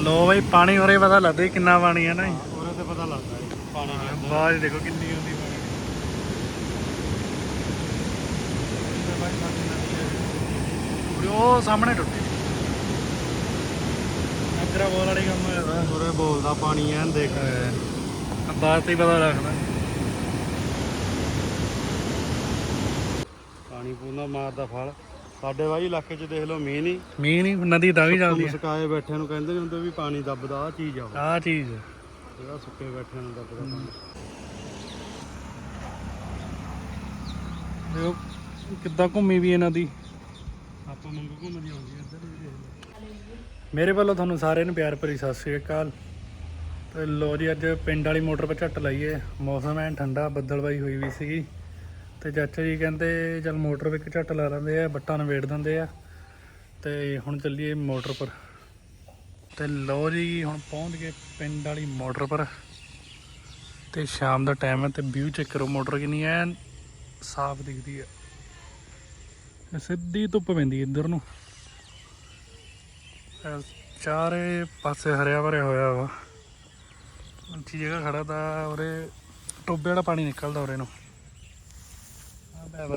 ਲੋ ਬਈ ਪਾਣੀ ਹੋਰੇ ਪਤਾ ਲੱਗਦਾ ਕਿੰਨਾ ਪਾਣੀ ਹੈ ਨਾ। ਉਹਦੇ ਤੇ ਪਤਾ ਲੱਗਦਾ ਪਾਣੀ ਦੇਖੋ ਕਿੰਨੀ ਹੁੰਦੀ ਪਾਣੀ। ਉਹ ਸਾਹਮਣੇ ਟੁੱਟੀ। ਅਗਰਾ ਬੋਲ ਵਾਲੀ ਕੰਮ ਹੋਇਆ ਉਹਦੇ ਬੋਲਦਾ ਪਾਣੀ ਐਨ ਦੇਖ। ਬਾਤ ਹੀ ਪਤਾ ਲੱਗਦਾ। ਪਾਣੀ ਪੂਨਾ ਮਾਰਦਾ ਫਲ। ਸਾਡੇ ਵਾਈ ਇਲਾਕੇ 'ਚ ਦੇਖ ਲਓ ਮੀਂਹ ਨਹੀਂ ਮੀਂਹ ਨਹੀਂ ਨਦੀ ਤਾਂ ਵੀ ਚੱਲਦੀ ਹੈ ਮੁਸਕਾਏ ਬੈਠੇ ਨੂੰ ਕਹਿੰਦੇ ਹੁੰਦੇ ਵੀ ਪਾਣੀ ਦੱਬਦਾ ਆ ਚੀਜ਼ ਆ। ਆਹ ਚੀਜ਼ ਜਿਹੜਾ ਸੁੱਕੇ ਬੈਠਿਆਂ ਨੂੰ ਦੱਬਦਾ ਪਾਣੀ। ਦੇਖੋ ਕਿੱਦਾਂ ਘੁੰਮੀ ਵੀ ਇਹਨਾਂ ਦੀ। ਆਪਾਂ ਮੰਗੂ ਘੁੰਮਦੀ ਆਉਂਦੀ ਆ ਇੱਧਰ ਵੀ ਦੇਖ ਲਓ। ਮੇਰੇ ਵੱਲੋਂ ਤੁਹਾਨੂੰ ਸਾਰਿਆਂ ਨੂੰ ਪਿਆਰ ਭਰੀ ਸਤਿ ਸ੍ਰੀ ਅਕਾਲ। ਤੇ ਲੋ ਜੀ ਅੱਜ ਪਿੰਡ ਵਾਲੀ ਮੋਟਰ 'ਤੇ ਝੱਟ ਲਾਈਏ। ਮੌਸਮ ਐਨ ਠੰਡਾ ਬੱਦਲਬਾਈ ਹੋਈ ਵੀ ਸੀਗੀ। ਤੇ ਚਾਚਾ ਜੀ ਕਹਿੰਦੇ, ਚਲ ਮੋਟਰ ਵਿੱਚ ਝੱਟ ਲਾ ਲੈਂਦੇ ਆ, ਬੱਟਾਂ ਨਵੇੜ ਦਿੰਦੇ ਆ। ਤੇ ਹੁਣ ਚੱਲੀਏ ਮੋਟਰ ਪਰ। ਤੇ ਲੋ ਜੀ, ਹੁਣ ਪਹੁੰਚ ਗਏ ਪਿੰਡ ਵਾਲੀ ਮੋਟਰ ਪਰ। ਤੇ ਸ਼ਾਮ ਦਾ ਟਾਈਮ ਹੈ ਤੇ ਵਿਊ ਚੈੱਕ ਕਰੋ ਮੋਟਰ ਕਿੰਨੀ ਐਨ ਸਾਫ਼ ਦਿਖਦੀ ਹੈ। ਸਿੱਧੀ ਧੁੱਪ ਪੈਂਦੀ ਇੱਧਰ ਨੂੰ। ਚਾਰੇ ਪਾਸੇ ਹਰਿਆ ਭਰਿਆ ਹੋਇਆ ਵਾ। ਉੱਚੀ ਜਗ੍ਹਾ ਖੜਾ ਤਾਂ ਉਰੇ ਟੋਬੇ ਵਾਲਾ ਪਾਣੀ ਨਿਕਲਦਾ ਉਰੇ ਨੂੰ। ਆ ਬੈਬ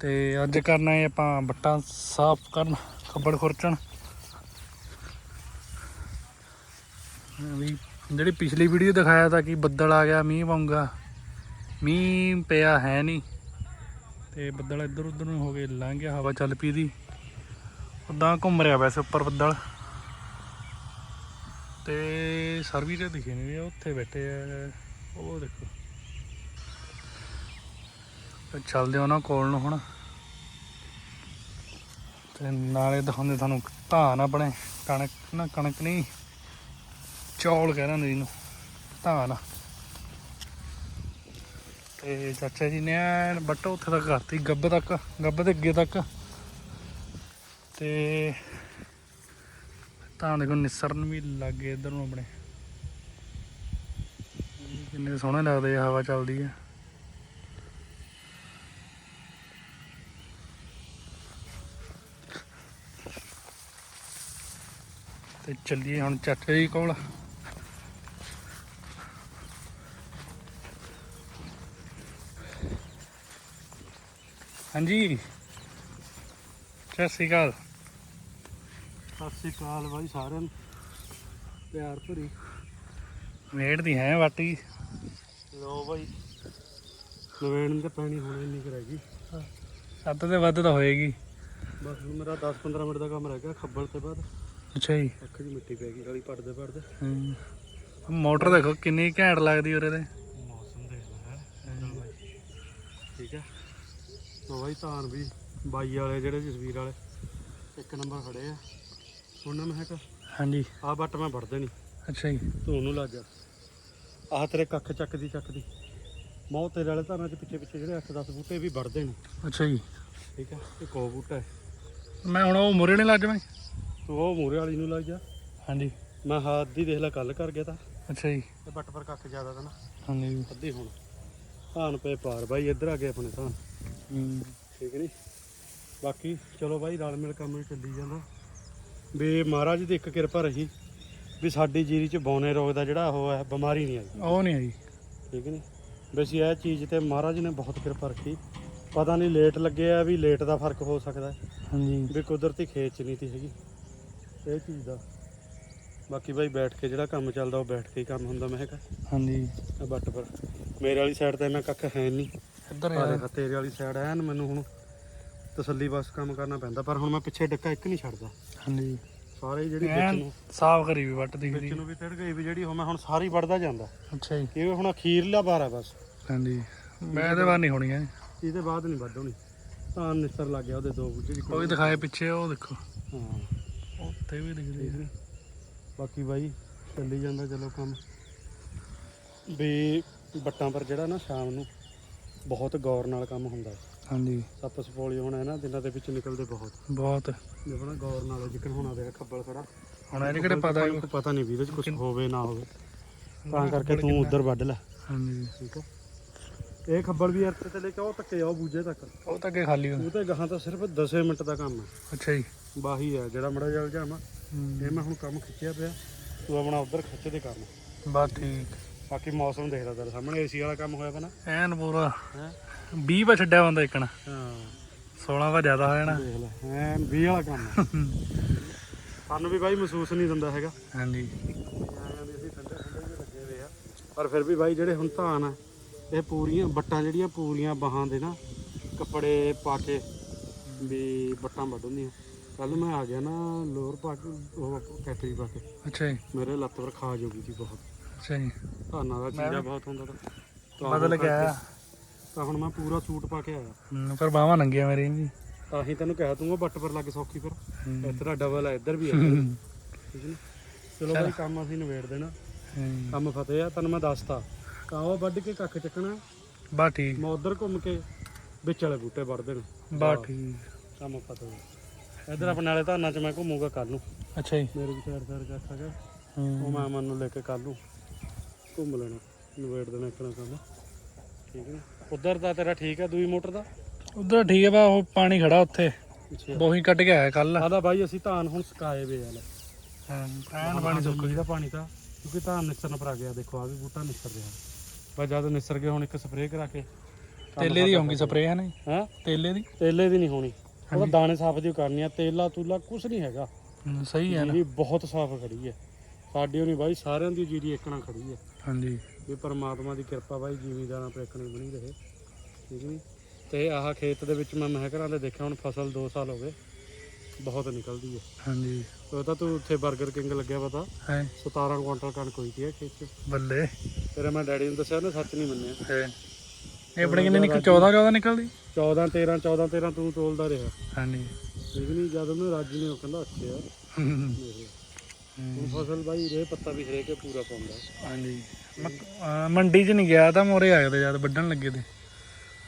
ਤੇ ਅੱਜ ਕਰਨਾ ਹੈ ਆਪਾਂ ਬੱਟਾਂ ਸਾਫ਼ ਕਰਨ, ਖੱਬੜ ਖੁਰਚਣ। ਵੀ ਜਿਹੜੀ ਪਿਛਲੀ ਵੀਡੀਓ ਦਿਖਾਇਆ ਤਾਂ ਕਿ ਬੱਦਲ ਆ ਗਿਆ, ਮੀਂਹ ਪਊਗਾ ਮੀਂਹ ਪਿਆ ਹੈ ਨਹੀਂ। ਤੇ ਬੱਦਲ ਇੱਧਰ ਉੱਧਰ ਨੂੰ ਹੋ ਗਏ, ਲੰਘ ਗਿਆ ਹਵਾ ਚੱਲ ਪਈ ਦੀ। ਉਦਾਂ ਘੁੰਮ ਰਿਹਾ ਵੈਸੇ ਉੱਪਰ ਬੱਦਲ। ਤੇ ਸਰਵੀ ਤੇ ਦਿਖੇ ਨਹੀਂ ਉੱਥੇ ਬੈਠੇ ਆ। ਉਹ ਦੇਖੋ। ਤੇ ਚੱਲਦੇ ਉਹਨਾਂ ਕੋਲ ਨੂੰ ਹੁਣ। ਤੇ ਨਾਲੇ ਦਿਖਾਉਂਦੇ ਤੁਹਾਨੂੰ ਧਾਨ ਆਪਣੇ। ਕਣਕ ਨਾ, ਕਣਕ ਨਹੀਂ। ਚੌਲ ਕਹਿ ਦਿੰਦੇ ਇਹਨੂੰ ਧਾਨ ਤੇ ਚਾਚਾ ਜੀ ਨੇ ਐਨ ਬੱਟਾ ਉੱਥੇ ਤੱਕ ਕਰਤੀ, ਗੱਬ ਤੱਕ, ਗੱਬ ਦੇ ਅੱਗੇ ਤੱਕ। ਤੇ ਤਾਂ ਦੇਖੋ, ਨਿਸਰਨ ਵੀ ਲੱਗ ਗਏ ਇਧਰ ਨੂੰ ਆਪਣੇ। ਕਿੰਨੇ ਸੋਹਣੇ ਲੱਗਦੇ ਆ, ਹਵਾ ਚੱਲਦੀ ਆ। ਤੇ ਚੱਲੀਏ ਹੁਣ ਚਾਚਾ ਜੀ ਕੋਲ। ਹਾਂਜੀ। ਸਤਿ ਸ਼੍ਰੀ ਅਕਾਲ। ਸਤਿ ਸ੍ਰੀ ਅਕਾਲ ਬਾਈ ਸਾਰਿਆਂ ਨੂੰ। ਪਿਆਰ ਭਰੀ। ਵੇੜ ਦੀ ਹੈ ਵਾਟੀ। ਲੋ ਬਾਈ। ਨਵੇਣ ਤੇ ਪਾਣੀ ਹੋਣਾ ਇੰਨੀ ਕੁ ਰਹਿ ਗਈ। ਸੱਤ ਤੇ ਵੱਧ ਤਾਂ ਹੋਏਗੀ। ਬਸ ਮੇਰਾ 10-15 ਮਿੰਟ ਦਾ ਕੰਮ ਰਹਿ ਗਿਆ ਖੱਬਲ ਤੇ ਬਾਅਦ। ਅੱਛਾ ਜੀ। ਅੱਖ ਦੀ ਮਿੱਟੀ ਪੈ ਗਈ ਗਲੀ ਪੜਦੇ ਪੜਦੇ। ਹਮ। ਮੋਟਰ ਦੇਖੋ ਕਿੰਨੀ ਘੈਂਟ ਲੱਗਦੀ ਉਰੇ ਤੇ। ਮੌਸਮ ਦੇਖ ਲੈ ਹੈ ਠੀਕ ਹੈ ਤੋ ਬਾਈ ਧਾਨ ਵੀ ਬਾਈ ਵਾਲੇ ਜਿਹੜੇ ਜਸਵੀਰ ਵਾਲੇ ਇੱਕ ਨੰਬਰ ਖੜੇ ਆ। ਉਹਨਾਂ ਮੈਂ ਕਿਹਾ ਹਾਂਜੀ। ਆਹ ਬੱਟ ਮੈਂ ਵੜਦੇ ਨਹੀਂ ਅੱਛਾ ਜੀ। ਤੂੰ ਉਹਨੂੰ ਲੱਗ ਜਾ। ਆਹ ਤੇਰੇ ਕੱਖ ਚੱਕਦੀ ਚੱਕਦੀ। ਮੌ ਤੇਰੇ ਵਾਲੇ ਧਾਨਾਂ ਚ ਪਿੱਛੇ ਪਿੱਛੇ ਜਿਹੜੇ 8-10 ਬੂਟੇ ਵੀ ਵੜਦੇ ਨੇ। ਅੱਛਾ ਜੀ। ਠੀਕ ਹੈ ਇਹ ਕੋ ਬੂਟਾ ਹੈ। ਮੈਂ ਹੁਣ ਉਹ ਮੁਰੇ ਨਹੀਂ ਲੱਜ ਮੈਂ ਤੂੰ ਉਹ ਮੂਰੇ ਵਾਲੀ ਨੂੰ ਲੱਗ ਜਾ। ਹਾਂਜੀ। ਮੈਂ ਹੱਥ ਦੀ ਦੇਖ ਲੈ ਕੱਲ ਕਰ ਗਿਆ ਤਾਂ। ਅੱਛਾ ਜੀ। ਤੇ ਬੱਟ ਪਰ ਕੱਖ ਜ਼ਿਆਦਾ ਤਾਂ ਨਾ। ਹਾਂਜੀ। ਅੱਧੀ ਹੁਣ। ਧਾਨ ਪਏ ਪਾਰ ਬਾਈ ਇੱਧਰ ਆ ਗਏ ਆਪਣੇ ਧਾਨ। ਠੀਕ ਨਹੀਂ ਬਾਕੀ ਚਲੋ ਬਾਈ ਰਲ ਮਿਲ ਕੰਮ ਹੀ ਚੱਲੀ ਜਾਂਦਾ। ਵੀ ਮਹਾਰਾਜ ਦੀ ਇੱਕ ਕਿਰਪਾ ਰਹੀ ਵੀ ਸਾਡੀ ਜੀਰੀ ਚ ਬੌਨੇ ਰੋਗ ਦਾ ਜਿਹੜਾ ਉਹ ਹੈ ਬਿਮਾਰੀ ਨਹੀਂ ਆਈ। ਉਹ ਨਹੀਂ ਆਈ। ਠੀਕ ਨਹੀਂ ਵੈਸੇ ਇਹ ਚੀਜ਼ ਤੇ ਮਹਾਰਾਜ ਨੇ ਬਹੁਤ ਕਿਰਪਾ ਰੱਖੀ। ਪਤਾ ਨਹੀਂ ਲੇਟ ਲੱਗੇ ਆ ਵੀ ਲੇਟ ਦਾ ਫ਼ਰਕ ਹੋ ਸਕਦਾ ਹਾਂਜੀ। ਵੀ ਕੁਦਰਤੀ ਖੇਤ ਚ ਨਹੀਂ ਤੀ ਹੈਗੀ। ਇਹ ਚੀਜ਼ ਦਾ। ਬਾਕੀ ਬਾਈ ਬੈਠ ਕੇ ਜਿਹੜਾ ਕੰਮ ਚੱਲਦਾ ਉਹ ਬੈਠ ਕੇ ਹੀ ਕੰਮ ਹੁੰਦਾ। ਮੈਂ ਕਿਹਾ ਹਾਂਜੀ। ਆ ਬੱਟ ਪਰ। ਮੇਰੇ ਵਾਲੀ ਸਾਈਡ ਤੇ ਇੰਨਾ ਕੱਖ ਹੈ ਨਹੀਂ ਇੱਧਰ ਆ ਦੇਖ ਤੇਰੇ ਵਾਲੀ ਸਾਈਡ ਐਨ ਮੈਨੂੰ ਹੁਣ ਤਸੱਲੀ ਬਸ ਕੰਮ ਕਰਨਾ ਪੈਂਦਾ। ਪਰ ਹੁਣ ਮੈਂ ਪਿੱਛੇ ਡੱਕਾ ਇੱਕ ਨਹੀਂ ਛੱਡਦਾ। ਹਾਂਜੀ। ਸਾਰੇ ਜਿਹੜੀ ਵਿੱਚ ਐਨ ਨੂੰ ਸਾਫ਼ ਕਰੀ ਵੀ ਵੱਟ ਦਿਖਦੀ। ਵਿੱਚ ਨੂੰ ਵੀ ਤੜ ਗਈ ਵੀ ਜਿਹੜੀ ਉਹ ਮੈਂ ਹੁਣ ਸਾਰੀ ਵੜਦਾ ਜਾਂਦਾ। ਅੱਛਾ ਜੀ। ਇਹ ਹੁਣ ਅਖੀਰਲਾ ਬਾਰ ਆ ਬਸ। ਹਾਂਜੀ। ਮੈਂ ਇਹਦੇ ਬਾਅਦ ਨਹੀਂ ਹੋਣੀ ਹੈ ਇਹਦੇ ਬਾਅਦ ਨਹੀਂ ਵੱਢ ਹੋਣੀ। ਤਾਂ ਨਿਸਰ ਲੱਗ ਗਿਆ ਉਹਦੇ ਦੋ ਉਹ ਵੀ ਦਿਖਾਏ ਪਿੱਛੇ ਉਹ ਦੇਖੋ। ਹਾਂ। ਉੱਥੇ ਵੀ ਦਿਖਦੀ ਹੈ ਬਾਕੀ ਬਾਈ ਚੱਲੀ ਜਾਂਦਾ ਚਲੋ ਕੰਮ। ਵੀ ਬੱਟਾਂ ਪਰ ਜਿਹੜਾ ਨਾ ਸ਼ਾਮ ਨੂੰ ਬਹੁਤ ਗੌਰ ਨਾਲ ਕੰਮ ਹੁੰਦਾ ਹੈ। ਹਾਂਜੀ। ਸੱਪ ਸਪੋਲੀ ਹੁਣ ਇਹਨਾਂ ਦਿਨਾਂ ਦੇ ਵਿੱਚ ਨਿਕਲਦੇ ਬਹੁਤ। ਬਹੁਤ। ਜਿਹੜਾ ਗੌਰ ਨਾਲ ਜਿੱਕਣ ਹੋਣਾ ਦੇ ਖੱਬਲ ਖੜਾ। ਹੁਣ ਇਹਦੇ ਕਿਹੜੇ ਪਤਾ ਪਤਾ ਨਹੀਂ ਵੀ ਇਹਦੇ ਚ ਕੁਝ ਹੋਵੇ ਨਾ ਹੋਵੇ। ਤਾਂ ਕਰਕੇ ਤੂੰ ਉਧਰ ਵੱਢ ਲੈ। ਹਾਂਜੀ। ਠੀਕ ਹੈ। ਇਹ ਖੱਬਲ ਵੀ ਅਰਥੇ ਤੇ ਲੈ ਕੇ ਉਹ ਤੱਕੇ ਆਓ ਬੂਝੇ ਤੱਕ। ਉਹ ਤਾਂ ਅੱਗੇ ਖਾਲੀ ਹੋ ਉਹ ਤੇ ਗਾਹਾਂ ਤਾਂ ਸਿਰਫ 10 ਮਿੰਟ ਦਾ ਕੰਮ ਹੈ। ਅੱਛਾ ਜੀ। ਬਾਹੀ ਹੈ ਜਿਹੜਾ ਮੜਾ ਜਲ ਜਾਵਾਂ ਇਹ ਮੈਂ ਹੁਣ ਕੰਮ ਖਿੱਚਿਆ ਪਿਆ ਤੂੰ ਆਪਣਾ ਉਧਰ ਖਿੱਚ ਦੇ ਕੰਮ। ਬਸ ਠੀਕ। ਬਾਕੀ ਮੌਸਮ ਦੇਖਦਾ ਤੇਰੇ ਸਾਹਮਣੇ ਏਸੀ ਵਾਲਾ ਕੰਮ ਹੋਇਆ ਵਾ ਨਾ ਐਨ ਪੂਰਾ। ਹੈ? 20 ਪਾ ਛੱਡਿਆ ਬੰਦਾ ਇੱਕਣ ਹਾਂ। 16 ਵਾ ਜ਼ਿਆਦਾ ਹੋ ਜਾਣਾ। ਦੇਖ ਲੈ ਐ 20 ਵਾਲਾ ਕੰਮ। ਆ। ਸਾਨੂੰ ਵੀ ਬਾਈ ਮਹਿਸੂਸ ਨਹੀਂ ਦਿੰਦਾ ਹੈਗਾ। ਹਾਂਜੀ। ਆ ਪਰ ਫਿਰ ਵੀ ਬਾਈ ਜਿਹੜੇ ਹੁਣ ਧਾਨ ਆ ਇਹ ਪੂਰੀਆਂ ਬੱਟਾਂ ਜਿਹੜੀਆਂ ਪੂਰੀਆਂ ਬਾਹਾਂ ਦੇ ਨਾ ਕੱਪੜੇ ਪਾ ਕੇ ਵੀ ਬੱਟਾਂ ਵੱਢ ਹੁੰਦੀਆਂ। ਕੱਲ ਮੈਂ ਆ ਗਿਆ ਨਾ ਲੋਅਰ ਪਾ ਕੇ ਉਹ ਕੈਟਰੀ ਪਾ ਕੇ। ਅੱਛਾ ਜੀ। ਮੇਰੇ ਲੱਤ ਪਰ ਖਾਜ ਹੋ ਗਈ ਸੀ ਬਹੁਤ। ਅੱਛਾ ਜੀ। ਧਾਨਾਂ ਦਾ ਚੀਰਾ ਬਹੁਤ ਹੁੰਦਾ ਤਾਂ। ਬਦਲ ਗਿਆ। ਤਾਂ ਹੁਣ ਮੈਂ ਪੂਰਾ ਸੂਟ ਪਾ ਕੇ ਆਇਆ। ਪਰ ਬਾਹਾਂ ਨੰਗੀਆਂ ਮੇਰੀ ਜੀ। ਤਾਂ ਹੀ ਤੈਨੂੰ ਕਿਹਾ ਤੂੰ ਉਹ ਬੱਟ ਪਰ ਲੱਗ ਸੌਖੀ ਹਮ। ਇੱਧਰ ਆ ਡਬਲ ਆ ਇੱਧਰ ਵੀ ਠੀਕ ਨੀ? ਚਲੋ ਬਾਈ ਕੰਮ ਅਸੀਂ ਨਿਬੇੜ ਦੇਣਾ। ਕੰਮ ਫਤਿਹ ਆ ਤੈਨੂੰ ਮੈਂ ਦੱਸਤਾ। ਤਾਂ ਉਹ ਵੱਢ ਕੇ ਕੱਖ ਚੱਕਣਾ? ਬਸ ਠੀਕ। ਮੈਂ ਉਧਰ ਘੁੰਮ ਕੇ ਵਿੱਚ ਵਾਲੇ ਬੂਟੇ ਵੱਢ ਦੇਣ। ਬਸ ਠੀਕ। ਕੰਮ ਫਤਿਹ ਇੱਧਰ ਆਪਣੇ ਨਾਲੇ ਧਾਨਾਂ 'ਚ ਮੈਂ ਘੁੰਮੂਗਾ ਕੱਲ ਨੂੰ। ਅੱਛਾ ਜੀ। ਮੇਰੇ ਵੀ ਚਾਰ ਚਾਰ ਕੱਖ ਹੈਗਾ ਉਹ ਮੈਂ ਮਨ ਨੂੰ ਲੈ ਕੇ ਕੱਲ ਨੂੰ ਘੁੰਮ ਲੈਣਾ ਨਿਬੇੜ ਦੇਣਾ ਇੱਕ ਨਾ ਕੰਮ। ਠੀਕ ਹੈ ਉਧਰ ਦਾ ਤੇਰਾ ਠੀਕ ਹੈ ਦੂਈ ਮੋਟਰ ਦਾ? ਉਧਰ ਠੀਕ ਹੈ ਬਾ ਉਹ ਪਾਣੀ ਖੜਾ ਉੱਥੇ। ਅੱਛਾ। ਬੋਹੀ ਕੱਟ ਕੇ ਆਇਆ ਕੱਲ ਆਦਾ ਬਾਈ ਅਸੀਂ ਧਾਨ ਹੁਣ ਸੁਕਾਏ ਵੇ ਆ ਲੈ। ਐਨ ਪਾਣੀ ਸੁੱਕ ਗਿਆ ਪਾਣੀ ਤਾਂ ਕਿਉਂਕਿ ਧਾਨ ਨਿਸਰਨ ਪਰ ਆ ਗਿਆ ਦੇਖੋ ਆ ਵੀ ਬੂਟਾ ਨਿਸਰ ਰਿਹਾ। ਬਸ ਜਦ ਨਿਸਰ ਗਿਆ ਹੁਣ ਇੱਕ ਸਪਰੇਅ ਕਰਾ ਕੇ। ਤੇਲੇ ਦੀ ਹੋਊਗੀ ਸਪਰੇਅ ਹੈ ਨਾ ਹੈ? ਤੇਲੇ ਦੀ? ਤੇਲੇ ਦੀ ਨਹੀਂ ਹੋਣੀ। ਉਹਦਾ ਦਾਣੇ ਸਾਫ਼ ਦੀ ਕਰਨੀ ਆ ਤੇਲਾ ਤੂਲਾ ਕੁਝ ਨਹੀਂ ਹੈਗਾ। ਹਮ, ਸਹੀ ਹੈ ਨਾ। ਜੀਰੀ ਬਹੁਤ ਸਾਫ਼ ਖੜੀ ਹੈ। ਸਾਡੀ ਹੋਣੀ ਬਾਈ ਸਾਰਿਆਂ ਦੀ ਜੀਰੀ ਇੱਕਣਾ ਖੜੀ ਹੈ। ਹਾਂਜੀ। ਵੀ ਪਰਮਾਤਮਾ ਦੀ ਕਿਰਪਾ ਬਾਈ ਜ਼ਿਮੀਦਾਰਾਂ ਪਰ ਇੱਕਣੀ ਬਣੀ ਰਹੇ। ਠੀਕ ਨਹੀਂ ਤੇ ਆਹ ਖੇਤ ਦੇ ਵਿੱਚ ਮੈਂ ਮਹਿਕਰਾਂ ਦੇ ਦੇਖਿਆ ਹੁਣ ਫਸਲ 2 ਸਾਲ ਹੋ ਗਏ। ਬਹੁਤ ਨਿਕਲਦੀ ਹੈ। ਹਾਂਜੀ। ਉਹ ਤਾਂ ਤੂੰ ਉੱਥੇ 버ਗਰ ਕਿੰਗ ਲੱਗਿਆ ਪਤਾ ਹੈ। 17 ਕੁਇੰਟਲ ਕਣਕ ਹੋਈ ਸੀ ਇਹ ਖੇਤ 'ਚ। ਬੱਲੇ। ਤੇਰੇ ਮੈਂ ਡੈਡੀ ਨੂੰ ਦੱਸਿਆ ਨਾ ਸੱਚ ਨਹੀਂ ਮੰਨਿਆ। ਹੈ। ਇਹ ਆਪਣੇ ਕਿੰਨੇ ਨਿਕਲ 14 14 ਨਿਕਲਦੀ? 14 13 14 13 ਤੂੰ ਤੋਲਦਾ ਰਿਹਾ। ਹਾਂਜੀ। ਠੀਕ ਨਹੀਂ ਜਦ ਉਹਨੂੰ ਰਾਜੀ ਨੇ ਉਹ ਕਹਿੰਦਾ ਅੱਛਾ। ਇਹ ਹੁਣ ਫਸਲ ਬਾਈ ਰੇ ਪੱਤਾ ਵੀ ਹਰੇਕ ਹੀ ਪੂਰਾ ਪਾਉਂਦਾ। ਹਾਂਜੀ। ਮੈਂ ਅਹ ਮੰਡੀ 'ਚ ਨਹੀਂ ਗਿਆ ਤਾਂ ਮੋਰੇ ਆਏ ਤੇ ਜਦ ਵੱਢਣ ਲੱਗੇ ਤੇ।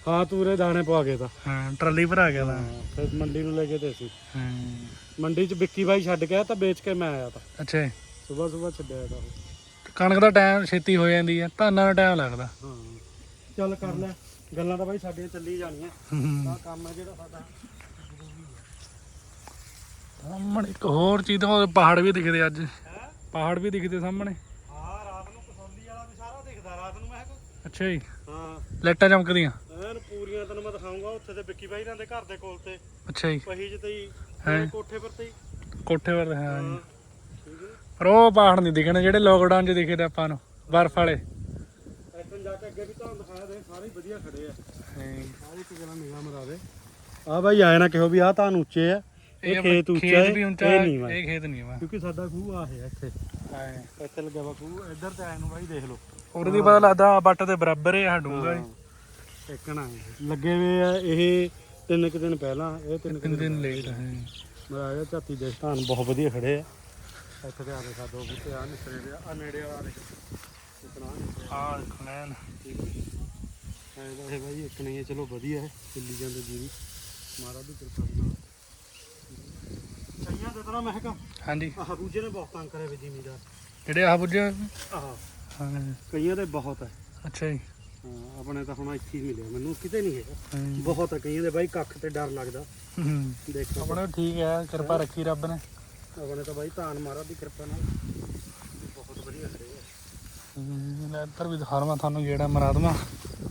ਹਾਂ ਤੂੰ ਰੇ ਦਾਣੇ ਪਵਾ ਕੇ ਤਾਂ। ਹਾਂ ਟਰਾਲੀ ਭਰਾ ਗਿਆ ਤਾਂ। ਹਾਂ, ਫਿਰ ਮੰਡੀ ਨੂੰ ਲੈ ਕੇ ਤੇ ਸੀ ਹਾਂ। ਮੰਡੀ 'ਚ ਵਿੱਕੀ ਬਾਈ ਛੱਡ ਕੇ ਆਇਆ ਤਾਂ ਵੇਚ ਕੇ ਮੈਂ ਆਇਆ ਤਾਂ। ਅੱਛਾ ਜੀ। ਸਵੇਰ ਸਵੇਰ ਛੱਡਿਆ ਤਾਂ ਉਹ। ਕਣਕ ਦਾ ਟਾਈਮ ਛੇਤੀ ਹੋ ਜਾਂਦੀ ਹੈ ਧਾਨਾਂ ਦਾ ਟਾਈਮ ਲੱਗਦਾ। ਹਾਂ। ਚੱਲ ਕਰ ਲੈ। ਗੱਲਾਂ ਤਾਂ ਬਾਈ ਸਾਡੀਆਂ ਚੱਲੀ ਜਾਣੀਆਂ। ਆਹ ਕੰਮ ਹੈ ਜਿਹੜਾ ਸਾਡਾ। ਸਾਹਮਣੇ ਇੱਕ ਹੋਰ ਚੀਜ਼ ਦਿਖਾਓ ਪਹਾੜ ਵੀ ਦਿਖਦੇ ਅੱਜ। ਪਹਾੜ ਵੀ ਦਿਖਦੇ ਸਾਹਮਣੇ। ਹਾਂ ਰਾਤ ਨੂੰ ਕਸੌਲੀ ਵਾਲਾ ਵੀ ਸਾਰਾ ਦਿਖਦਾ ਰਾਤ ਨੂੰ ਮੈਂ ਅੱਛਾ ਜੀ। ਹਾਂ। ਲਾਈਟਾਂ ਚਮਕਦੀਆਂ। ਐਨ ਪੂਰੀਆਂ ਤੈਨੂੰ ਮੈਂ ਦਿਖਾਉਂਗਾ ਉੱਥੇ ਤੇ ਵਿੱਕੀ ਬਾਈ ਦੇ ਘਰ ਦੇ ਕੋਲ ਤੇ। ਅੱਛਾ ਜੀ। ਪਹੀ ਚ ਤੇ ਹੀ ਹੈਂ? ਕੋਠੇ ਪਰ ਤੇ ਹੀ। ਕੋਠੇ ਪਰ ਹਾਂ ਜੀ। ਹਾਂ ਠੀਕ ਹੈ। ਪਰ ਉਹ ਪਹਾੜ ਨਹੀਂ ਦਿਖਣੇ ਜਿਹੜੇ ਲੋਕਡਾਊਨ 'ਚ ਦਿਖੇ ਤੇ ਆਪਾਂ ਨੂੰ ਬਰਫ਼ ਵਾਲੇ। ਜਾ ਕੇ ਅੱਗੇ ਵੀ ਤੁਹਾਨੂੰ ਦਿਖਾਇਆ ਦੇ ਸਾਰੇ ਹੀ ਵਧੀਆ ਖੜੇ ਆ। ਸਾਰੀ ਇੱਕ ਜਣਾ ਨਿਗਾਹ ਮਰਾ ਦੇ। ਆ ਬਾਈ ਆਏ ਨਾ ਕਿਹੋ ਵੀ ਆ ਤਾਂ ਉੱਚੇ ਆ। ਇਹ ਖੇਤ ਉੱਚਾ ਖੇਤ ਹੈ ਵੀ ਉੱਚਾ ਇਹ ਹੈ, ਨਹੀਂ ਵਾ ਇਹ ਖੇਤ ਨਹੀਂ ਵਾ ਕਿਉਂਕਿ ਸਾਡਾ ਖੂਹ ਆ ਹੈ ਇੱਥੇ। ਹਾਂ। ਇੱਥੇ ਲੱਗਿਆ ਵਾ ਖੂਹ ਇੱਧਰ ਤੇ ਆਏ ਨੂੰ ਬਾਈ ਦੇਖ ਲਓ। ਉਹਦੇ ਦੀ ਪਤਾ ਲੱਗਦਾ ਬੱਟ ਦੇ ਬਰਾਬਰ ਹੈ ਡੂੰਗਾ ਇੱਕਣਾ ਲੱਗੇ ਵੇ ਆ ਇਹ ਤਿੰਨ ਕੁ ਦਿਨ ਪਹਿਲਾਂ ਇਹ ਤਿੰਨ ਕੁ ਦਿਨ ਲੇਟ ਹੈ। ਮੇਰਾ ਆਇਆ ਝਾਤੀ ਦੇ ਧਾਨ ਬਹੁਤ ਵਧੀਆ ਖੜੇ ਆ। ਇੱਥੇ ਤੇ ਆ ਦੇਖਾ ਦੋ ਬੂਟੇ ਆ ਨਿਸਰੇ ਦੇ ਆ ਨੇੜੇ ਵਾਲਾ ਦੇਖ ਇਤਨਾ ਨਿਸਰੇ ਹਾਂ ਬਾਈ ਇੱਕ ਨਹੀਂ ਹੈ ਚਲੋ ਵਧੀਆ ਹੈ ਚੱਲੀ ਜਾਂਦੇ ਜੀਰੀ। ਮਹਾਰਾਜ ਦੀ ਕਿਰਪਾ ਨਾਲ। ਕਈਆਂ ਦੇ ਤਰ੍ਹਾਂ ਮਹਿਕਾ। ਹਾਂਜੀ। ਆਹ ਦੂਜੇ ਨੇ ਬਹੁਤ ਤੰਗ ਕਰੇ ਵੀ ਜ਼ਿਮੀਦਾਰ। ਜਿਹੜੇ ਆ ਬੁੱਝੇ ਆਹ ਹਾਂ। ਕਈਆਂ ਦੇ ਬਹੁਤ ਹੈ। ਅੱਛਾ ਜੀ। ਹਾਂ, ਆਪਣੇ ਤਾਂ ਹੁਣ ਇੱਥੇ ਹੀ ਮਿਲਿਆ। ਮੈਨੂੰ ਕਿਤੇ ਨਹੀਂ ਹੈਗਾ। ਹਾਂ। ਬਹੁਤ ਹੈ ਕਈਆਂ ਦੇ ਬਾਈ ਕੱਖ ਤੇ ਡਰ ਲੱਗਦਾ। ਦੇਖੋ। ਆਪਣੇ ਠੀਕ ਹੈ ਕਿਰਪਾ ਰੱਖੀ ਰੱਬ ਨੇ। ਆਪਣੇ ਤਾਂ ਬਾਈ ਧਾਨ ਮਹਾਰਾਜ ਦੀ ਕਿਰਪਾ ਨਾਲ ਬਹੁਤ ਵਧੀਆ ਖੜੇ ਆ ਹਮ, ਲੈ ਇੱਧਰ ਵੀ ਦਿਖਾ ਰਵਾਂ ਤੁਹਾਨੂੰ ਜਿਹੜਾ ਮਰਾਦਮਾ।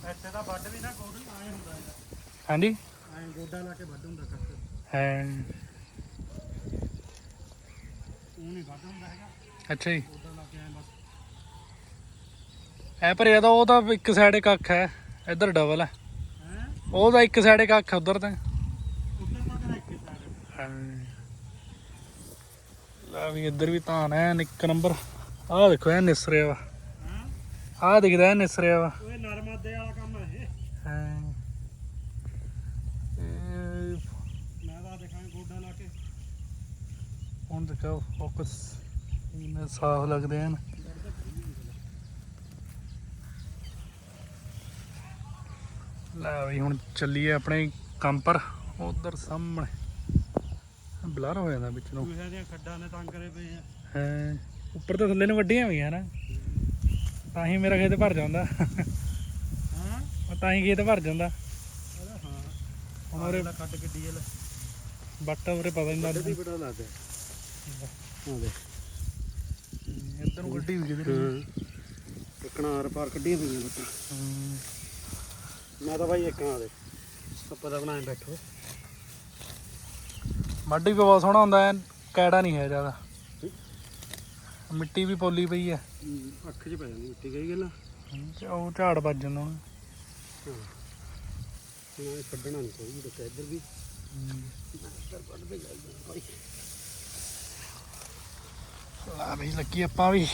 ਇੱਥੇ ਤਾਂ ਵੱਢ ਵੀ ਨਾ ਗੋਡੀ ਆਏ ਹੁੰਦਾ ਹੈਗਾ। ਹਾਂਜੀ? ਐਂ ਗੋਡਾ ਲਾ ਕੇ ਵੱਢ ਹੁੰਦਾ ਕੱਖ। ਹੈ। ਉਹ ਨਹੀਂ ਵੱਢ ਹੁੰਦਾ ਹੈਗਾ। ਅੱਛਾ ਜੀ। ਗੋਡਾ ਲਾ ਕੇ ਐਂ ਬਸ। ਐ ਪਰ ਇਹਦਾ ਉਹ ਤਾਂ ਇੱਕ ਸਾਈਡ ਕੱਖ ਹੈ। ਇੱਧਰ ਡਬਲ ਹੈ। ਹੈ? ਉਹਦਾ ਇੱਕ ਸਾਈਡ ਕੱਖ ਉਧਰ ਤਾਂ। ਉੱਧਰ ਤਾਂ ਇੱਕ ਲੈ ਵੀ ਇੱਧਰ ਵੀ ਧਾਨ ਹੈ ਇੱਕ ਨੰਬਰ ਆਹ ਦੇਖੋ ਇਹ ਨਿਸਰਿਆ ਵਾ। ਆਹ ਦਿਖਦਾ ਹੈ ਨਿਸਰਿਆ ਵਾ ਓਏ ਨਰਮਾਦੇ ਵਾਲਾ ਕੰਮ ਹੈ ਇਹ। ਹਾਂ। ਮੈਂ ਤਾਂ ਦੇਖਾਂ ਗੋਡਾ ਲਾ ਕੇ। ਹੁਣ ਦੇਖੋ ਫੋਕਸ ਇਹਨੇ ਸਾਫ਼ ਲੱਗਦੇ ਹਨ। ਲੈ ਵੀ ਹੁਣ ਚੱਲੀਏ ਆਪਣੇ ਕੰਮ ਪਰ ਉਧਰ ਸਾਹਮਣੇ। ਬਲਰ ਹੋ ਜਾਂਦਾ ਵਿੱਚ ਨੂੰ। ਦੂਸਰਿਆਂ ਦੀਆਂ ਖੱਡਾਂ ਨੇ ਤੰਗ ਕਰੇ ਪਏ ਆ। ਹੈ। ਉੱਪਰ ਤਾਂ ਥੱਲੇ ਨੂੰ ਵੱਡੀਆਂ ਹੋਈਆਂ ਨਾ। ਤਾਂ ਹੀ ਮੇਰਾ ਖੇਤ ਭਰ ਜਾਂਦਾ। ਹਾਂ? ਤਾਂ ਹੀ ਖੇਤ ਭਰ ਜਾਂਦਾ। ਹਾਂ। ਉਹਰੇ ਖੱਡ ਗੱਡੀ ਵਾਲਾ ਬੱਟ ਉਰੇ ਪਤਾ ਨਹੀਂ ਲੱਗਦਾ ਦੀ ਬੜਾ ਲੱਗਦਾ ਆ ਦੇ ਇੱਧਰ ਨੂੰ ਗੱਡੀ ਵੀ ਕਿਧਰ ਇੱਕ ਨਾਰ ਪਾਰ ਕੱਢੀਆਂ ਪਈਆਂ ਬੱਟਾਂ ਮੈਂ ਤਾਂ ਭਾਈ ਇੱਕ ਨਾਲ ਦੇ। ਤਾਂ ਬਣਾਏ ਬੈਠੋ। ਮੱਡੀ ਵੀ ਬਹੁਤ ਸੋਹਣਾ ਹੁੰਦਾ ਹੈ ਕੈੜਾ ਨਹੀਂ ਹੈ ਜ਼ਿਆਦਾ। ਮਿੱਟੀ ਵੀ ਪੋਲੀ ਪਈ ਹੈ ਅੱਖ 'ਚ ਪੈ ਜਾਂਦੀ ਮਿੱਟੀ ਗਈ ਗੱਲ। ਤੇ ਉਹ ਝਾੜ ਵੱਜ ਜਾਂਦਾ ਹੁਣ ਨੇ ਛੱਡਣਾ ਨਹੀਂ ਕੋਈ ਵੀ ਇੱਧਰ ਵੀ। ਇੱਧਰ ਵੱਢਦੇ ਜਾਂਦੇ ਭਾਈ ਲਾ ਵੀ ਲੱਗੀ ਆਪਾਂ ਵੀ।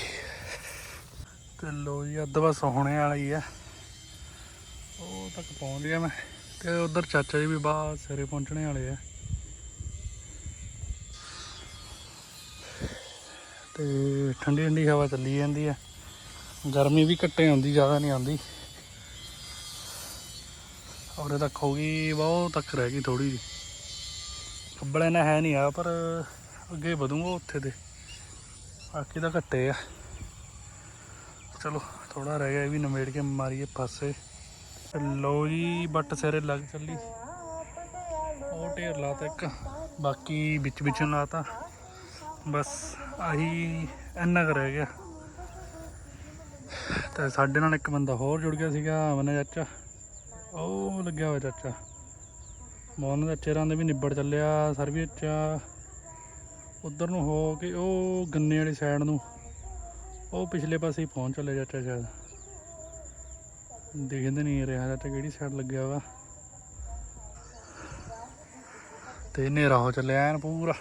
ਤੇ ਲੋ ਜੀ ਅੱਧ ਬਸ ਹੋਣੇ ਵਾਲੀ ਆ। ਉਹ ਤੱਕ ਪਹੁੰਚ ਗਿਆ ਮੈਂ। ਤੇ ਉਧਰ ਚਾਚਾ ਜੀ ਵੀ ਬਾਹਰ ਸਿਰੇ ਪਹੁੰਚਣੇ ਵਾਲੇ ਆ। ਤੇ ਠੰਡੀ ਠੰਡੀ ਹਵਾ ਚੱਲੀ ਜਾਂਦੀ ਹੈ ਗਰਮੀ ਵੀ ਘੱਟੇ ਆਉਂਦੀ, ਜ਼ਿਆਦਾ ਨਹੀਂ ਆਉਂਦੀ। ਔਰ ਤੱਕ ਹੋ ਗਈ, ਬਹੁਤ ਤੱਕ ਰਹਿ ਗਈ ਥੋੜੀ ਜਿਹੀ। ਕੱਬਲੇ ਨਾ ਹੈ ਨਹੀਂ ਆ, ਪਰ ਅੱਗੇ ਵਧੂਗਾ ਉੱਥੇ ਤੇ। ਬਾਕੀ ਤਾਂ ਘੱਟੇ ਆ। ਚਲੋ ਥੋੜਾ ਰਹਿ ਗਿਆ, ਇਹ ਵੀ ਨਵੇੜ ਕੇ ਮਾਰੀਏ ਪਾਸੇ। ਤੇ ਲੋ ਜੀ, ਬੱਟ ਸਿਰੇ ਲੱਗ ਚੱਲੀ। ਉਹ ਢੇਰ ਲਾਤਾ ਇੱਕ, ਬਾਕੀ ਵਿੱਚ ਵਿੱਚ ਨੂੰ ਲਾਤਾ। ਬਸ। ਆਹੀ ਇੰਨਾ ਕੁ ਰਹਿ ਗਿਆ। ਤੇ ਸਾਡੇ ਨਾਲ ਇੱਕ ਬੰਦਾ ਹੋਰ ਜੁੜ ਗਿਆ ਸੀਗਾ ਅਮਨ ਚਾਚਾ। ਉਹ ਲੱਗਿਆ ਹੋਇਆ ਚਾਚਾ। ਮੋਹਨ ਦੇ ਚਿਹਰਾਂ ਦੇ ਵੀ ਨਿਬੜ ਚੱਲਿਆ ਸਰਵੀਸ ਚ ਉਧਰ ਨੂੰ ਹੋ ਕੇ ਉਹ ਗੰਨੇ ਵਾਲੀ ਸਾਈਡ ਨੂੰ, ਉਹ ਪਿਛਲੇ ਪਾਸੇ ਹੀ ਪਹੁੰਚ ਚੱਲੇ ਚਾਚਾ ਸ਼ਾਇਦ। ਦੇਖਦੇ ਨਹੀਂ ਰਿਹਾ ਚਾਚਾ ਕਿਹੜੀ ਸਾਈਡ ਲੱਗਿਆ ਵਾ। ਤੇ ਹਨੇਰਾ ਹੋ ਚੱਲਿਆ ਐਨ ਪੂਰਾ।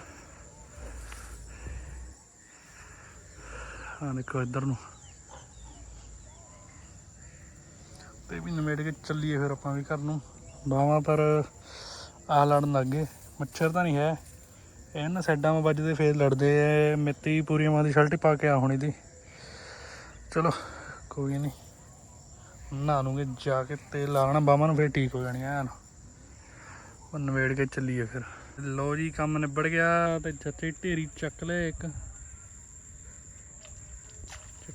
ਆ ਦੇਖੋ ਇੱਧਰ ਨੂੰ। ਤੇ ਵੀ ਨਵੇੜ ਕੇ ਚੱਲੀਏ ਫਿਰ ਆਪਾਂ ਵੀ ਘਰ ਨੂੰ। ਬਾਵਾਂ ਪਰ ਆ ਲੜਨ ਲੱਗ ਗਏ। ਮੱਛਰ ਤਾਂ ਨਹੀਂ ਹੈ। ਇਹ ਨਾ ਸਾਈਡਾਂ 'ਮਾ ਵੱਜਦੇ ਫੇਰ ਲੜਦੇ ਐ। ਮਿੱਤੀ ਪੂਰੀ ਮਾਂ ਦੀ ਸ਼ਰਟ ਪਾ ਕੇ ਆ ਹੋਣੀ ਦੀ ਚਲੋ, ਕੋਈ ਨਹੀਂ। ਨਹਾ ਲੂੰਗੇ, ਜਾ ਕੇ ਤੇਲ ਲਾਣਾ। ਬਾਹਾਂ ਨੂੰ ਫੇਰ ਠੀਕ ਹੋ ਜਾਣੀ ਐਨ। ਉਹ ਨਵੇੜ ਕੇ ਚੱਲੀਏ ਫਿਰ। ਲੋ ਜੀ, ਕੰਮ ਨਿਬੜ ਗਿਆ ਤੇ ਚਾਚੇ ਢੇਰੀ ਚੱਕ ਲੈ ਇੱਕ।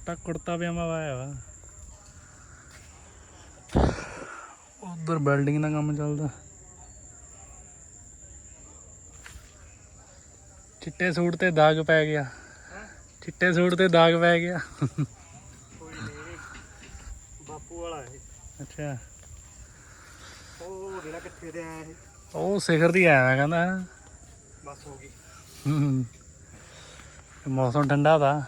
ਚਿੱਟਾ ਕੁੜਤਾ ਪਜਾਮਾ ਪਾਇਆ ਵਾ। ਉਧਰ ਬਿਲਡਿੰਗ ਦਾ ਕੰਮ ਚੱਲਦਾ। ਚਿੱਟੇ ਸੂਟ ਤੇ ਦਾਗ ਪੈ ਗਿਆ। ਚਿੱਟੇ ਸੂਟ ਤੇ ਦਾਗ ਪੈ ਗਿਆ। ਕੋਈ ਨਹੀਂ ਬਾਪੂ ਵਾਲਾ ਇਹ। ਅੱਛਾ। ਉਹ ਜਿਹੜਾ ਕਿੱਥੇ ਦੇ ਆਇਆ ਇਹ? ਉਹ ਸਿਖਰ ਦੀ ਆਇਆ ਕਹਿੰਦਾ। ਬਸ ਹੋ ਗਈ। ਹੂੰ। ਮੌਸਮ ਠੰਡਾ ਦਾ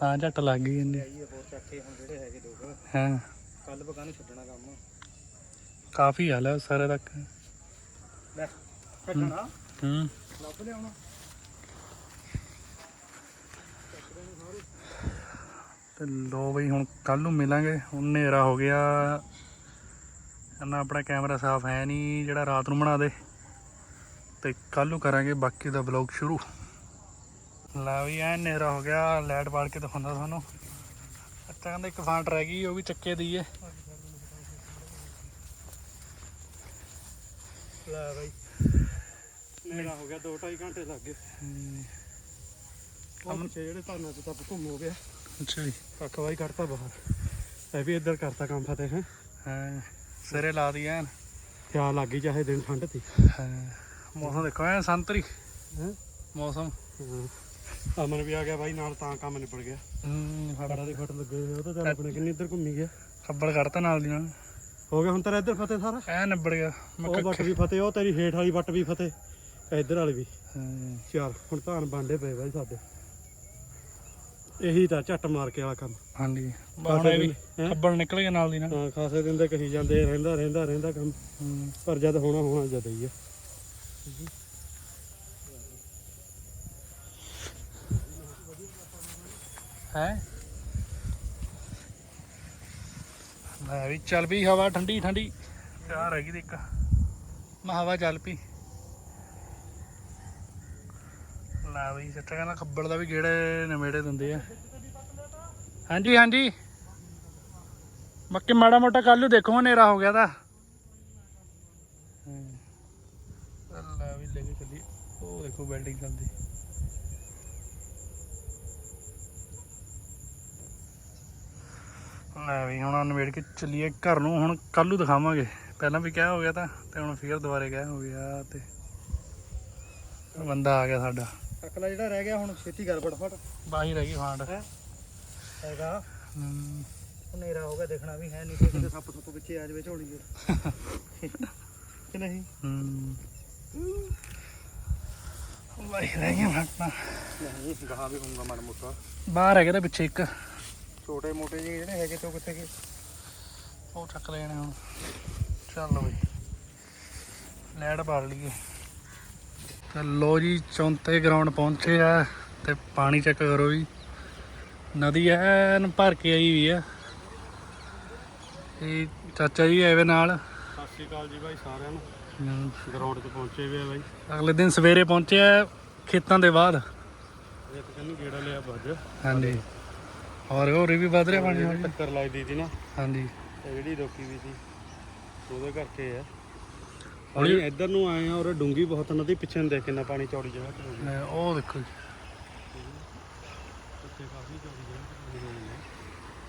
ਤਾਂ ਝੱਟ ਲੱਗ ਗਈ ਇੰਨੀ। ਆਈਏ ਹੋਰ ਚੱਕੇ ਹੁਣ ਜਿਹੜੇ ਹੈਗੇ ਲੋਕ ਹਾਂ। ਕੱਲ ਬਗਾ ਨੂੰ ਛੱਡਣਾ ਕੰਮ। ਕਾਫੀ ਹਾਲ ਹੈ ਸਾਰੇ ਤੱਕ। ਲੈ ਛੱਡਣਾ? ਹੂੰ। ਲੱਭ ਲਿਆਉਣਾ? ਤੇ ਲੋ ਬਈ ਹੁਣ ਕੱਲ ਨੂੰ ਮਿਲਾਂਗੇ। ਹੁਣ ਹਨੇਰਾ ਹੋ ਗਿਆ। ਨਾ ਆਪਣਾ ਕੈਮਰਾ ਸਾਫ਼ ਹੈ ਨਹੀਂ ਜਿਹੜਾ ਰਾਤ ਨੂੰ ਬਣਾ ਦੇ। ਤੇ ਕੱਲ ਨੂੰ ਕਰਾਂਗੇ ਬਾਕੀ ਦਾ ਵਲੌਗ ਸ਼ੁਰੂ। ਲੈ ਵੀ ਐ ਹਨੇਰਾ ਹੋ ਗਿਆ ਲਾਈਟ ਬਾਲ ਕੇ ਦਿਖਾਉਂਦਾ ਤੁਹਾਨੂੰ। ਅੱਛਾ ਕਹਿੰਦਾ ਇੱਕ ਫਾਂਟ ਰਹਿ ਗਈ ਉਹ ਵੀ ਚੱਕੇ ਦਈਏ ਲੈ ਬਾਈ। ਮੇਰਾ ਹੋ ਗਿਆ 2.5 ਘੰਟੇ ਲੱਗ ਗਏ। ਹਮ, ਉਹ ਪਿੱਛੇ ਜਿਹੜੇ ਧਾਨਾਂ ਤੇ ਤੱਪ ਘੁੰਮ ਹੋ ਗਿਆ। ਅੱਛਾ ਜੀ। ਕੱਖ ਕਰਤਾ ਬਾਹਰ। ਇਹ ਵੀ ਇੱਧਰ ਕਰਤਾ ਕੰਮ ਫਤਿਹ ਹੈ। ਹਾਂ ਸਿਰੇ ਲਾ ਦੀ ਐਨ। ਖਿਆਲ ਲੱਗ ਗਈ ਚਾਹੇ ਦਿਨ ਠੰਡ ਤੀ। ਹਾਂ ਮੌਸਮ ਦੇਖੋ ਐ ਸੰਤਰੀ। ਹੈ। ਮੌਸਮ। ਅਮਨ ਵੀ ਆ ਗਿਆ ਬਾਈ ਨਾਲ ਤਾਂ ਕੰਮ ਨਿਬੜ ਗਿਆ। ਹੂੰ ਫੜਾ। ਦੇ ਫਟ ਲੱਗੇ ਹੋਏ ਉਹ ਤਾਂ ਚੱਲ ਆਪਣੇ ਕਿੰਨੀ ਇੱਧਰ ਘੁੰਮੀ ਗਿਆ। ਖੱਬਲ ਕੱਢਤਾ ਨਾਲ ਦੀ ਨਾਲ। ਹੋ ਗਿਆ ਹੁਣ ਤੇਰਾ ਇੱਧਰ ਫਤਿਹ ਸਾਰਾ? ਐ ਨਿਬੜ ਗਿਆ। ਉਹ ਵੱਟ ਵੀ ਫਤਿਹ ਉਹ ਤੇਰੀ ਹੇਠ ਵਾਲੀ ਵੱਟ ਵੀ ਫਤਿਹ। ਇੱਧਰ ਵਾਲੀ ਵੀ। ਹਾਂ। ਚਾਰ ਹੁਣ ਧਾਨ ਬਾਂਡੇ ਪਏ ਬਾਈ ਸਾਡੇ। ਇਹੀ ਤਾਂ ਝੱਟ ਮਾਰ ਕੇ ਵਾਲਾ ਕੰਮ। ਹਾਂਜੀ। ਹੁਣ ਇਹ ਵੀ ਹੈਂ? ਖੱਬਲ ਨਿਕਲ ਗਿਆ ਨਾਲ ਦੀ ਨਾਲ। ਹਾਂ ਖਾਸੇ ਦਿਨ ਦੇ ਕਹੀ ਜਾਂਦੇ ਰਹਿੰਦਾ ਰਹਿੰਦਾ ਰਹਿੰਦਾ ਕੰਮ। ਹੂੰ। ਪਰ ਜਦ ਹੋਣਾ ਹੋਣਾ ਜਦ ਹੀ ਆ। ਹੈ। ਲੈ ਵੀ ਚੱਲ ਪਈ ਹਵਾ ਠੰਡੀ ਠੰਡੀ। ਗਈ ਤੇ ਇੱਕ। ਮੈਂ ਹਵਾ ਚੱਲ ਪਈ। ਲੈ ਬਈ ਸੱਚਾ ਕਹਿੰਦਾ ਖੱਬਲ ਦਾ ਵੀ ਗੇੜੇ ਨਵੇੜੇ ਦਿੰਦੇ ਆ। ਹਾਂਜੀ ਹਾਂਜੀ। ਬਾਕੀ ਮਾੜਾ ਮੋਟਾ ਕੱਲ ਨੂੰ ਦੇਖੋ ਹਨੇਰਾ ਹੋ ਗਿਆ ਤਾਂ। ਲੈ ਵੀ ਲੈ ਕੇ ਚੱਲੀ ਉਹ ਦੇਖੋ ਬਿਲਡਿੰਗ ਚੱਲਦੀ ਲੈ ਵੀ ਹੁਣ ਨਵੇੜ ਕੇ ਚੱਲੀਏ ਘਰ ਨੂੰ ਹੁਣ ਕੱਲ ਨੂੰ ਦਿਖਾਵਾਂਗੇ। ਪਹਿਲਾਂ ਵੀ ਕਿਹਾ ਹੋ ਗਿਆ ਤਾਂ ਤੇ ਹੁਣ ਫੇਰ ਦੁਬਾਰੇ ਕਿਹਾ ਹੋ ਗਿਆ ਤੇ ਬੰਦਾ ਆ ਗਿਆ ਸਾਡਾ। ਅਕਲਾ ਜਿਹੜਾ ਰਹਿ ਗਿਆ ਹੁਣ ਛੇਤੀ ਕਰ ਫਟਫਟ। ਬਾਹੀ ਰਹਿ ਗਈ ਹੈ? ਹੈਗਾ। ਹਨੇਰਾ ਹੋ ਗਿਆ ਦੇਖਣਾ ਵੀ ਹੈ ਨਹੀਂ ਤੇ ਕਿਤੇ ਸੱਪ ਸੁੱਪ ਵਿੱਚੇ ਆ ਜਾਵੇ ਝੋਲੀ ਕਿ ਨਹੀਂ? ਹੂੰ। ਬਾਹੀ ਰਹਿ ਗਈ ਫਾਂਡ। ਨਹੀਂ ਗਾਹਾਂ ਵੀ ਹੋਊਗਾ ਮਾੜਾ ਮੋਟਾ। ਬਾਹਰ ਹੈਗੇ ਤੇ ਪਿੱਛੇ ਇੱਕ। ਛੋਟੇ ਮੋਟੇ ਜਿਹੇ ਜਿਹੜੇ ਹੈਗੇ ਤੋਂ ਕਿੱਥੇ ਗਏ? ਉਹ ਚੱਕ ਲੈਣੇ ਹੁਣ। ਚੱਲ ਬਈ। ਲੈਟ ਪਾ ਲਈਏ। ਤੇ ਲੋ ਜੀ ਚੌਂਤੇ ਗਰਾਊਂਡ ਪਹੁੰਚੇ ਆ ਤੇ ਪਾਣੀ ਚੈੱਕ ਕਰੋ ਵੀ ਨਦੀ ਐਨ ਭਰ ਕੇ ਆਈ ਵੀ ਆ। ਇਹ ਚਾਚਾ ਜੀ ਆਏ ਵੇ ਨਾਲ। ਸਤਿ ਸ਼੍ਰੀ ਅਕਾਲ ਜੀ ਬਾਈ ਸਾਰਿਆਂ ਨੂੰ। ਗਰਾਊਂਡ 'ਤੇ ਪਹੁੰਚੇ ਵੀ ਆ ਬਾਈ। ਅਗਲੇ ਦਿਨ ਸਵੇਰੇ ਪਹੁੰਚੇ ਆ ਖੇਤਾਂ ਦੇ ਬਾਅਦ। ਤਾਂ ਕਹਿੰਦੀ ਗੇੜਾ ਲਿਆ ਬੱਜ ਹਾਂਜੀ। ਹੋਰ ਹੋਰ ਵੀ ਵਧ ਰਿਹਾ ਪਾਣੀ ਹੌਲੀ। ਟੱਕਰ ਲੱਗਦੀ ਸੀ ਨਾ। ਹਾਂਜੀ। ਇਹ ਜਿਹੜੀ ਰੋਕੀ ਵੀ ਸੀ ਉਹਦੇ ਕਰਕੇ ਆ। ਹੌਲੀ- ਪਾਣੀ ਇੱਧਰ ਨੂੰ ਆਏ ਆ ਔਰ ਡੂੰਗੀ ਬਹੁਤ ਨਦੀ ਪਿੱਛੇ ਨੂੰ ਦੇਖ ਕਿੰਨਾ ਪਾਣੀ ਚੌੜੀ ਜਗ੍ਹਾ ਤੇ ਹੋ ਗਿਆ। ਉਹ ਦੇਖੋ ਜੀ। ਉੱਥੇ ਕਾਫੀ ਚੌੜੀ ਜਗ੍ਹਾ ਤੇ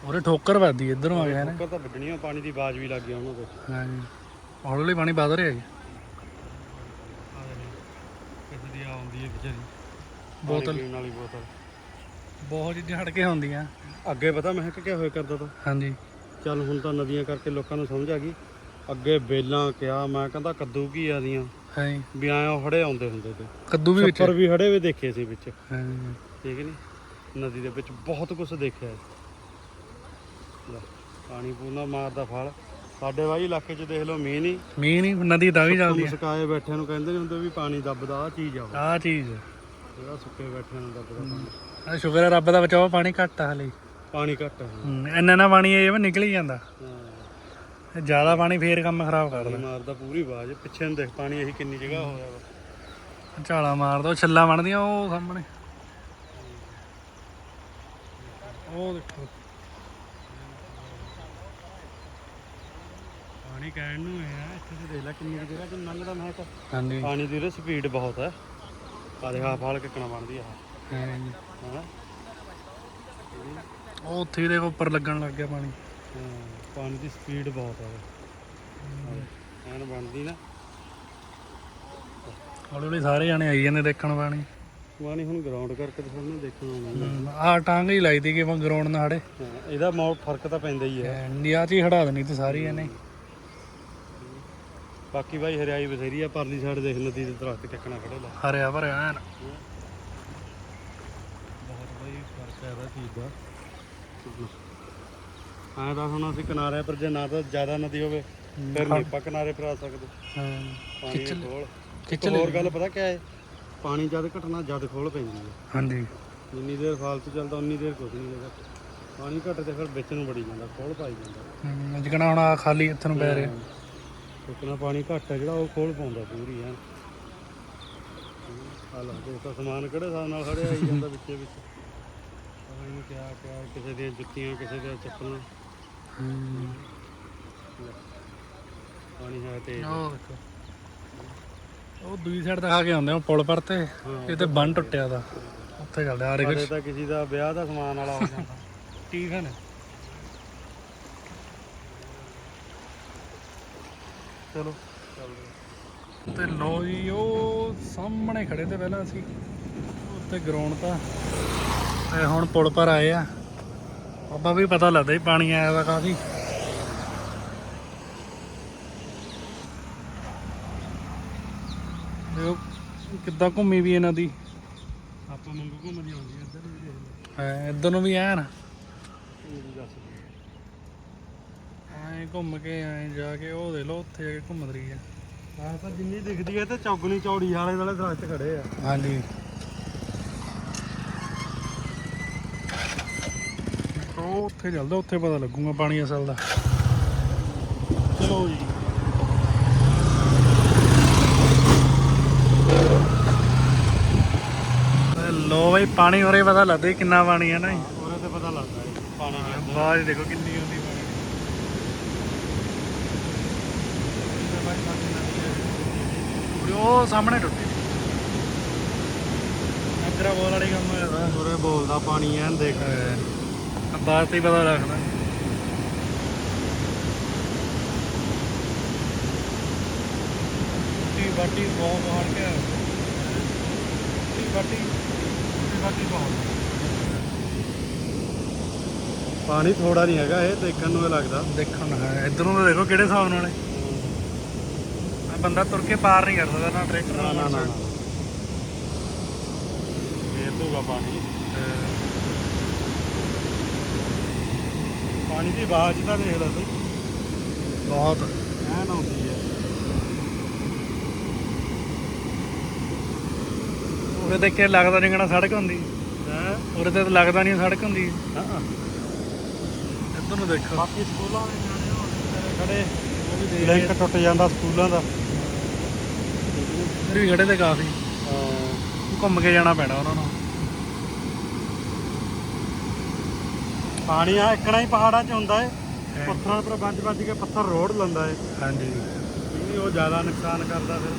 ਹੋ ਠੋਕਰ ਵੱਜਦੀ ਇੱਧਰੋਂ ਆ ਗਿਆ ਨੇ। ਉੱਪਰ ਤਾਂ ਵੱਢਣੀਆਂ ਪਾਣੀ ਦੀ ਬਾਜ਼ ਵੀ ਲੱਗ ਗਿਆ ਉਹਨਾਂ ਦੇ ਹਾਂਜੀ। ਹੌਲੀ ਹੌਲੀ ਪਾਣੀ ਵਧ ਰਿਹਾ ਜੀ। ਕਿਸੇ ਦੀ ਆਉਂਦੀ ਹੈ ਵਿਚਾਰੀ। ਬੋਤਲ। ਪੀਣ ਵਾਲੀ ਬੋਤਲ। ਬਹੁਤ ਚੀਜ਼ਾਂ ਹਟ ਕੇ ਹੁੰਦੀਆਂ। ਅੱਗੇ ਪਤਾ ਮੈਂ ਕਿ ਕਿਆ ਹੋਇਆ ਕਰਦਾ ਤਾ? ਹਾਂਜੀ। ਚੱਲ ਹੁਣ ਤਾਂ ਨਦੀਆਂ ਕਰਕੇ ਲੋਕਾਂ ਨੂੰ ਸਮਝ ਆ ਗਈ। ਅੱਗੇ ਬੇਲਾਂ ਕਿਹਾ ਮੈਂ ਕਹਿੰਦਾ ਕੱਦੂ ਕੀ ਆਦੀਆਂ ਹਾਂ ਵੀ ਆਇਆ ਹੜੇ ਆਉਂਦੇ ਹੁੰਦੇ ਤੇ। ਕੱਦੂ ਵੀ ਵਿੱਚ। ਛੱਪਰ ਵੀ ਹੜੇ ਵੀ ਦੇਖੇ ਸੀ ਵਿੱਚ। ਹਾਂਜੀ। ਠੀਕ ਨਹੀਂ ਨਦੀ ਦੇ ਵਿੱਚ ਬਹੁਤ ਕੁਝ ਦੇਖਿਆ ਹੈ। ਲੈ, ਪਾਣੀ ਪੂਰਨਾ ਮਾਰਦਾ ਫਲ। ਸਾਡੇ ਵਾਹੀ ਇਲਾਕੇ 'ਚ ਦੇਖ ਲਓ ਮੀਂਹ ਨਹੀਂ ਮੀਂਹ ਨਹੀਂ ਨਦੀ ਤਾਂ ਵੀ ਚੱਲਦੀ ਆ। ਮੁਸਕਾਏ ਬੈਠਿਆਂ ਨੂੰ ਕਹਿੰਦੇ ਨੀ ਹੁੰਦੇ ਵੀ ਪਾਣੀ ਦੱਬਦਾ ਆ ਚੀਜ਼ ਆ। ਉਹ। ਆਹ ਚੀਜ਼ ਜਿਹੜਾ ਸੁੱਕੇ ਬੈਠਿਆਂ ਨੂੰ ਦੱਬਦਾ ਪਾਣੀ। ਆ ਸ਼ੁਕਰ ਹੈ ਰੱਬ ਦਾ ਬਚਾਓ ਪਾਣੀ ਘੱਟ ਆ ਹਲੇ। ਪਾਣੀ ਘੱਟ ਹੂੰ, ਇੰਨਾ ਨਾ ਪਾਣੀ ਇਹ ਵਾ ਨਿਕਲ ਹੀ ਜਾਂਦਾ। ਹਾਂ। ਤੇ ਜ਼ਿਆਦਾ ਪਾਣੀ ਫੇਰ ਕੰਮ ਖਰਾਬ ਕਰਦਾ ਮਾਰਦਾ ਪੂਰੀ ਬਾਜ਼ ਪਿੱਛੇ ਨੂੰ ਦੇਖ ਪਾਣੀ ਇਹੀ ਕਿੰਨੀ ਜਗ੍ਹਾ ਹੋਇਆ ਵਾ। ਝਾਲਾ ਮਾਰਦਾ ਉਹ ਛੱਲਾ ਬਣਦੀਆਂ ਉਹ ਸਾਹਮਣੇ। ਉਹ ਦੇਖੋ। ਪਾਣੀ ਕਹਿਣ ਨੂੰ ਹੈ ਇੱਥੇ ਤੇ ਦੇਖ ਲੈ ਕਿੰਨੀ ਕੁ ਜਗ੍ਹਾ 'ਚ ਲੰਘਦਾ ਮੈਂ ਕਿਹਾ। ਹਾਂਜੀ। ਪਾਣੀ ਦੀ ਸਪੀਡ ਬਹੁਤ ਹੈ ਆ ਦੇਖ ਆ ਫਾਲ ਕਿੱਕਣਾ ਬਣਦੀ ਆ। ਹਾਂ ਉਹ ਉੱਥੇ ਦੇ ਉੱਪਰ ਲੱਗਣ ਲੱਗ ਗਿਆ ਪਾਣੀ। ਹਾਂ, ਪਾਣੀ ਦੀ ਸਪੀਡ ਬਹੁਤ ਹੈ। ਐਨ ਬਣਦੀ ਨਾ। ਹੌਲੀ ਹੌਲੀ ਸਾਰੇ ਜਾਣੇ ਆਈ ਜਾਂਦੇ ਦੇਖਣ ਪਾਣੀ। ਪਾਣੀ ਹੁਣ ਗਰਾਊਂਡ ਕਰਕੇ ਤੇ ਸਭ ਨੂੰ ਦੇਖਣ ਆਉਣਾ ਆ ਟਾਂਗ ਹੀ ਲਾਈ ਦੀ ਕਿ ਮੈਂ ਗਰਾਊਂਡ ਨਾਲ ਖੜੇ ਹਾਂ, ਇਹਦਾ ਮੌ ਫ਼ਰਕ ਤਾਂ ਪੈਂਦਾ ਹੀ ਹੈ ਇੰਡੀਆ 'ਚ ਹੀ ਹੜਾ ਦੇਣੀ ਤੇ ਸਾਰੀ ਇਹਨੇ। ਬਾਕੀ ਭਾਈ ਹਰਿਆਈ ਬਥੇਰੀ ਆ ਪਰਲੀ ਸਾਈਡ ਦੇਖ ਨਦੀ ਦੇ ਦਰਖਤ ਕਿੱਕਣਾ ਖੜੇ ਲਾ। ਹਰਿਆ ਭਰਿਆ ਐਨ। ਭਾਈ ਫ਼ਰਕ ਹੈ ਇਹਦਾ ਚੀਜ਼ ਦਾ ਐਂ ਤਾਂ ਹੁਣ ਅਸੀਂ ਕਿਨਾਰੇ ਪਰ ਜੇ ਨਾ ਤਾਂ ਜ਼ਿਆਦਾ ਨਦੀ ਹੋਵੇ ਫਿਰ ਨਹੀਂ ਆਪਾਂ ਕਿਨਾਰੇ ਆ ਸਕਦੇ। ਹਾਂ। ਖਿੱਚ ਕੋਲ ਖਿੱਚ ਹੋਰ ਗੱਲ ਪਤਾ ਕਿਆ ਹੈ ਪਾਣੀ ਜਦ ਘਟਣਾ ਜਦ ਖੋਲ ਪੈਂਦੀ ਹੈ ਹਾਂਜੀ। ਜਿੰਨੀ ਦੇਰ ਫਾਲਤੂ ਚੱਲਦਾ ਉਨੀ ਦੇਰ ਕੁਝ ਨਹੀਂ ਹੈਗਾ। ਪਾਣੀ ਘਟ ਤੇ ਫਿਰ ਵਿੱਚ ਨੂੰ ਬੜੀ ਜਾਂਦਾ ਖੋਲ ਪਾਈ ਜਾਂਦਾ। ਜਿਕਣਾ ਹੁਣ ਆ ਖਾਲੀ ਇੱਥੇ ਨੂੰ ਪੈ ਰਿਹਾ। ਸੁੱਕਣਾ ਪਾਣੀ ਘੱਟ ਹੈ ਜਿਹੜਾ ਉਹ ਖੋਲ ਪਾਉਂਦਾ ਪੂਰੀ ਐ ਆ ਲਾ ਦੇ ਤਾਂ ਸਮਾਨ ਕਿਹੜੇ ਹਿਸਾਬ ਨਾਲ ਖੜਿਆ ਆਈ ਜਾਂਦਾ ਵਿੱਚੇ ਵਿੱਚ ਪਤਾ ਨਹੀਂ ਕਿਆ ਕਿਆ ਕਿਸੇ ਦੀਆਂ ਜੁੱਤੀਆਂ ਕਿਸੇ ਦੀਆਂ ਚੱਪਲਾਂ। ਹੂੰ ਪਾਣੀ ਹੈ ਤੇ ਉਹ ਦੇਖੋ ਉਹ ਦੂਜੀ ਸਾਈਡ ਦਿਖਾ ਕੇ ਆਉਂਦੇ ਆ ਪੁਲ ਪਰ ਤੇ ਇਹ ਤੇ ਬੰਨ ਟੁੱਟਿਆ ਦਾ। ਉੱਥੇ ਚੱਲਦਾ ਆ ਰਿਹਾ ਤਾਂ ਕਿਸੇ ਦਾ ਵਿਆਹ ਦਾ ਸਮਾਨ ਵਾਲਾ ਹੋ ਜਾਂਦਾ। ਟੀਫਨ ਚਲੋ। ਤੇ ਲੋ ਜੀ ਉਹ ਸਾਹਮਣੇ ਖੜੇ ਤੇ ਪਹਿਲਾਂ ਅਸੀਂ। ਉੱਤੇ ਗਰਾਊਂਡ ਤਾਂ। ਤੇ ਹੁਣ ਪੁਲ ਪਰ ਆਏ ਆ। ਬਾਬਾ ਵੀ ਪਤਾ ਲੱਗਦਾ ਹੀ ਪਾਣੀ ਆਇਆ ਵਾ ਕਾਫੀ। ਦੇਖੋ ਕਿੱਦਾਂ ਘੁੰਮੀ ਵੀ ਇਹਨਾਂ ਦੀ। ਆਪਾਂ ਮੰਗੂ ਘੁੰਮਦੀ ਆਉਂਦੀ ਹੈ ਇੱਧਰ ਵੀ ਦੇਖ ਐ ਇੱਧਰ ਨੂੰ ਵੀ ਐ ਨਾ ਲੈ ਇਹ ਵੀ ਦੱਸ ਐ ਘੁੰਮ ਕੇ ਐ ਜਾ ਕੇ ਉਹ ਦੇ ਲੋ ਉੱਥੇ ਜਾ ਕੇ ਘੁੰਮ ਰਹੀ ਆ। ਆਹ ਤਾਂ ਜਿੰਨੀ ਦਿਖਦੀ ਹੈ ਤੇ ਚੌਗਣੀ ਚੌੜੀ ਵਾਲੇ ਵਾਲੇ ਦਰਖਤ ਖੜੇ ਆ। ਹਾਂਜੀ। ਉਹ ਉੱਥੇ ਚੱਲਦਾ ਉੱਥੇ ਪਤਾ ਲੱਗੂਗਾ ਪਾਣੀ ਅਸਲ ਦਾ। ਚਲੋ ਜੀ। ਲੋ ਬਈ ਪਾਣੀ ਹੋਰੇ ਪਤਾ ਲੱਗਦਾ ਕਿੰਨਾ ਪਾਣੀ ਹੈ ਨਾ। ਉਹਦੇ ਤੇ ਪਤਾ ਲੱਗਦਾ ਪਾਣੀ ਆਵਾਜ਼ ਦੇਖੋ ਕਿੰਨੀ ਆਉਂਦੀ ਪਾਣੀ। ਦੀ। ਉਹ ਸਾਹਮਣੇ ਟੁੱਟੀ। ਅੰਦਰਾ ਬੋਲ ਵਾਲੀ ਕੰਮ ਹੋਇਆ ਉਰੇ ਬੋਲਦਾ ਪਾਣੀ ਐਨ ਦੇਖ। ਬਾਤ ਤੇ ਪਤਾ ਲੱਗਦਾ। ਟੀ ਬਾਟੀ ਬਹੁਤ ਬਾਹਰ ਗਿਆ ਟੀ ਬਾਟੀ ਬਾਕੀ ਬਹੁਤ। ਪਾਣੀ ਥੋੜਾ ਨਹੀਂ ਹੈਗਾ ਇਹ ਦੇਖਣ ਨੂੰ ਇਹ ਲੱਗਦਾ। ਦੇਖਣ ਨੂੰ ਹੈ। ਇਧਰੋਂ ਤਾਂ ਦੇਖੋ ਕਿਹੜੇ ਹਿਸਾਬ ਨਾਲ ਹੈ। ਬੰਦਾ ਤੁਰ ਕੇ ਪਾਰ ਨਹੀਂ ਕਰ ਸਕਦਾ ਨਾ ਟਰੈਕਟਰ ਨਾ ਨਾ ਨਾ। ਇਹ ਦੂਗਾ ਪਾਣੀ। ਪਾਣੀ ਦੀ ਆਵਾਜ਼ ਤਾਂ ਦੇਖ ਲੈ ਤੂੰ ਬਹੁਤ। ਐਨ ਆਉਂਦੀ ਹੈ। ਉਹਦੇ ਦੇਖ ਕੇ ਲੱਗਦਾ ਨਹੀਂ ਕਿਹੜਾ ਸੜਕ ਹੁੰਦੀ। ਹੈ? ਉਹਦੇ ਤੇ ਲੱਗਦਾ ਨਹੀਂ ਸੜਕ ਹੁੰਦੀ। ਹਾਂ ਇੱਧਰ ਨੂੰ ਦੇਖੋ। ਬਾਕੀ ਸਕੂਲਾਂ ਦੇ ਨਿਆਣੇ ਹੁਣ ਖੜੇ ਉਹ ਵੀ ਦੇਖ ਲਿੰਕ ਟੁੱਟ ਜਾਂਦਾ ਸਕੂਲਾਂ ਦਾ। ਇੱਧਰ ਵੀ ਖੜੇ ਤੇ ਕਾਫੀ। ਘੁੰਮ ਕੇ ਜਾਣਾ ਪੈਣਾ ਉਹਨਾਂ ਨੂੰ। ਪਾਣੀ ਆ ਇੱਕਣਾ ਹੀ ਪਹਾੜਾਂ 'ਚ ਹੁੰਦਾ ਏ। ਪੱਥਰਾਂ ਪਰ ਵੱਜ ਵੱਜ ਕੇ ਪੱਥਰ ਰੋੜ ਲੈਂਦਾ ਏ। ਹਾਂਜੀ। ਇਹ ਉਹ ਜ਼ਿਆਦਾ ਨੁਕਸਾਨ ਕਰਦਾ ਫਿਰ।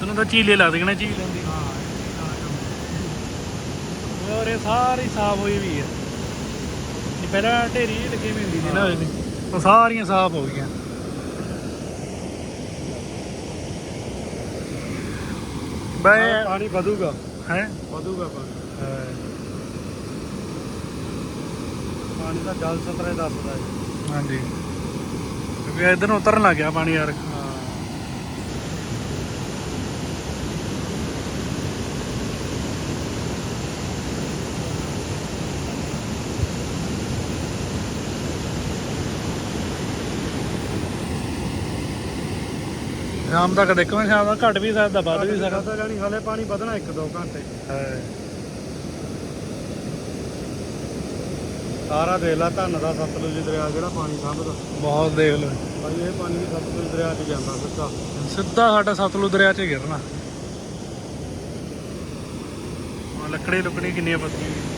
ਤੈਨੂੰ ਤਾਂ ਝੀਲੇ ਲੱਗ ਗਏ ਝੀਲ ਹੁੰਦੀ ਹਾਂ ਹੋਰ ਇਹ ਸਾਰੀ ਸਾਫ਼ ਹੋਈ ਵੀ ਹੈ ਇਹ ਪਹਿਲਾਂ ਢੇਰੀ ਲੱਗੀ ਵੀ ਹੁੰਦੀ ਸੀ ਨਾ ਇਹਦੀ ਉਹ ਸਾਰੀਆਂ ਸਾਫ਼ ਹੋ ਗਈਆਂ। ਬਈ ਪਾਣੀ ਵਧੂਗਾ। ਹੈ? ਵਧੂਗਾ ਪਾਣੀ ਪਾਣੀ ਦਾ ਜਲ ਸਤਰੇ ਦੱਸਦਾ ਏ ਹਾਂਜੀ। ਕਿਉਂਕਿ ਇਧਰ ਨੂੰ ਉਤਰਨ ਲੱਗ ਗਿਆ ਪਾਣੀ ਯਾਰ। ਹਾਂ ਸ਼ਾਮ ਤੱਕ ਦੇਖਾਂਗੇ ਸ਼ਾਮ ਤੱਕ ਘਟ ਵੀ ਸਕਦਾ ਵੱਧ ਵੀ ਸਕਦਾ ਸਕਦਾ ਜਾਨੀ ਹਲੇ ਪਾਣੀ ਵਧਣਾ 1-2 ਘੰਟੇ। ਹੈ। ਸਾਰਾ ਦੇਖ ਲਾ ਧੰਨ ਦਾ ਸਤਲੁਜ ਦਰਿਆ ਜਿਹੜਾ ਪਾਣੀ ਸਾਂਭਦਾ। ਬਹੁਤ ਦੇਖ ਲਓ ਭਾਈ ਇਹ ਪਾਣੀ ਵੀ ਸਤਲੁਜ ਦਰਿਆ 'ਚ ਜਾਂਦਾ ਸਿੱਧਾ। ਸਿੱਧਾ ਸਾਡਾ ਸਤਲੁਜ ਦਰਿਆ 'ਚ ਗਿਰਨਾ। ਹੁਣ ਲੱਕੜੀ ਲੁਕੜੀ ਕਿੰਨੀਆਂ ਪੱਤੀਆਂ